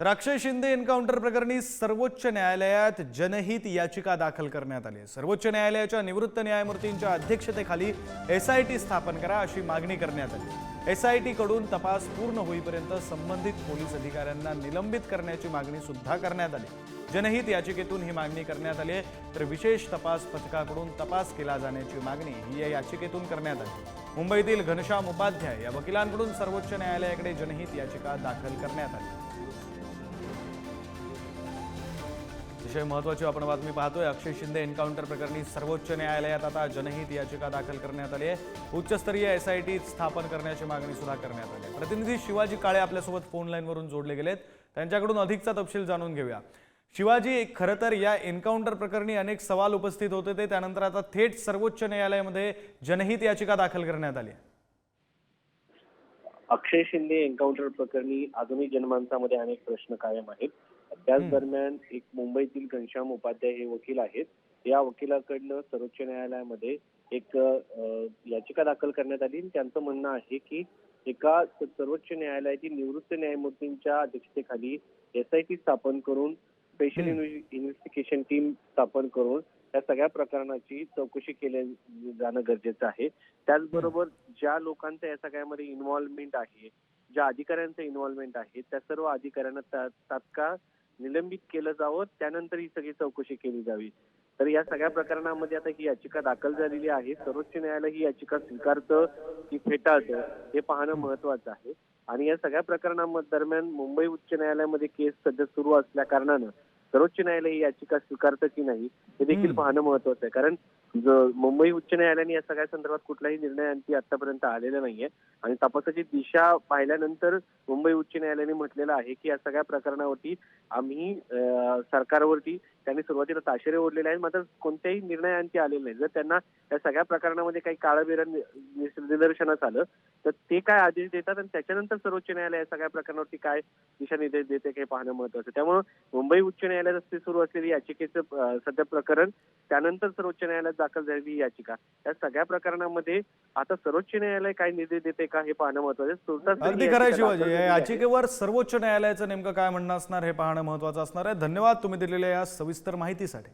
तर अक्षय शिंदे एन्काउंटर प्रकरणी सर्वोच्च न्यायालयात जनहित याचिका दाखल करण्यात आली आहे. सर्वोच्च न्यायालयाच्या निवृत्त न्यायमूर्तींच्या अध्यक्षतेखाली एस आय टी स्थापन करा अशी मागणी करण्यात आली एस आय टी कडून तपास पूर्ण होईपर्यंत संबंधित पोलीस अधिकाऱ्यांना निलंबित करण्याची मागणी सुद्धा करण्यात आली जनहित याचिकेतून ही मागणी करण्यात आली आहे. तर विशेष तपास पथकाकडून तपास केला जाण्याची मागणी ही या याचिकेतून करण्यात आली मुंबईतील घनश्याम उपाध्याय या वकिलांकडून सर्वोच्च न्यायालयाकडे जनहित याचिका दाखल करण्यात आली अतिशय महत्वाची आपण बातमी पाहतोय. अक्षय शिंदे एन्काउंटर प्रकरणी सर्वोच्च न्यायालयात आता जनहित याचिका दाखल करण्यात आली आहे. उच्चस्तरीय एस आय टी स्थापन करण्याची मागणी सुद्धा करण्यात आली आहे. प्रतिनिधी शिवाजी काळे आपल्यासोबत फोन लाईनवरून जोडले गेलेत. त्यांच्याकडून अधिकचा तपशील जाणून घेऊया. शिवाजी खरं तर या एन्काउंटर प्रकरणी अनेक सवाल उपस्थित होते. ते त्यानंतर आता थेट सर्वोच्च न्यायालयामध्ये जनहित याचिका दाखल करण्यात आली आहे. अक्षय शिंदे एन्काउंटर प्रकरणी अजूनही जनमानसामध्ये अनेक प्रश्न कायम आहेत. त्याच दरम्यान एक मुंबईतील घनश्याम उपाध्याय हे वकील आहेत. या वकिलाकडनं सर्वोच्च न्यायालयामध्ये एक याचिका दाखल करण्यात आली. त्यांचं म्हणणं आहे की एका सर्वोच्च न्यायालयातील निवृत्त न्यायमूर्तींच्या अध्यक्षतेखाली एस आय टी स्थापन करून स्पेशल इन्व्हेस्टिगेशन टीम स्थापन करून त्या सगळ्या प्रकरणाची चौकशी केल्या जाणं गरजेचं आहे. त्याचबरोबर ज्या लोकांचं या सगळ्यामध्ये इन्व्हॉल्वमेंट आहे ज्या अधिकाऱ्यांचं इन्व्हॉल्वमेंट आहे त्या सर्व अधिकाऱ्यांना तात्काळ निलंबित केलं जावं त्यानंतर ही सगळी चौकशी केली जावी. तर या सगळ्या प्रकरणामध्ये आता ही याचिका दाखल झालेली आहे. सर्वोच्च न्यायालय ही याचिका स्वीकारतं की फेटाळतं हे पाहणं महत्वाचं आहे. आणि या सगळ्या प्रकरणामध्ये दरम्यान मुंबई उच्च न्यायालयामध्ये केस सध्या सुरू असल्या कारणानं सर्वोच्च न्यायालय ही याचिका स्वीकारतं की नाही हे देखील. पाहणं महत्वाचं आहे कारण मुंबई उच्च न्यायालयाने या सगळ्या संदर्भात कुठलाही निर्णय आणखी आतापर्यंत आलेला नाहीये आणि तपासाची दिशा पाहिल्यानंतर मुंबई उच्च न्यायालयाने म्हटलेलं आहे की या सगळ्या प्रकरणावरती आम्ही सरकारवरती त्यांनी सुरुवातीला ताशेरे ओढलेले आहेत मात्र कोणत्याही निर्णय आणखी आलेले नाही. जर त्यांना या सगळ्या प्रकरणामध्ये काही काळबेरं नि- निस- निदर्शनास आलं तर ते काय आदेश देतात आणि त्याच्यानंतर सर्वोच्च न्यायालय या सगळ्या प्रकरणावरती काय दिशानिर्देश देते हे पाहणं महत्वाचं. त्यामुळे मुंबई उच्च न्यायालयात सुरू असलेली याचिकेचं सध्या प्रकरण त्यानंतर सर्वोच्च न्यायालयात दाखल झालेली ही याचिका. या सगळ्या प्रकरणामध्ये आता सर्वोच्च न्यायालय काय निर्देश देते का हे पाहणं महत्वाचं अगदी आहे. याचिकेवर सर्वोच्च न्यायालयाचं नेमकं काय म्हणणं असणार हे पाहणं महत्वाचं असणार आहे. धन्यवाद. तुम्ही दिलेल्या या सविस्तर माहितीसाठी.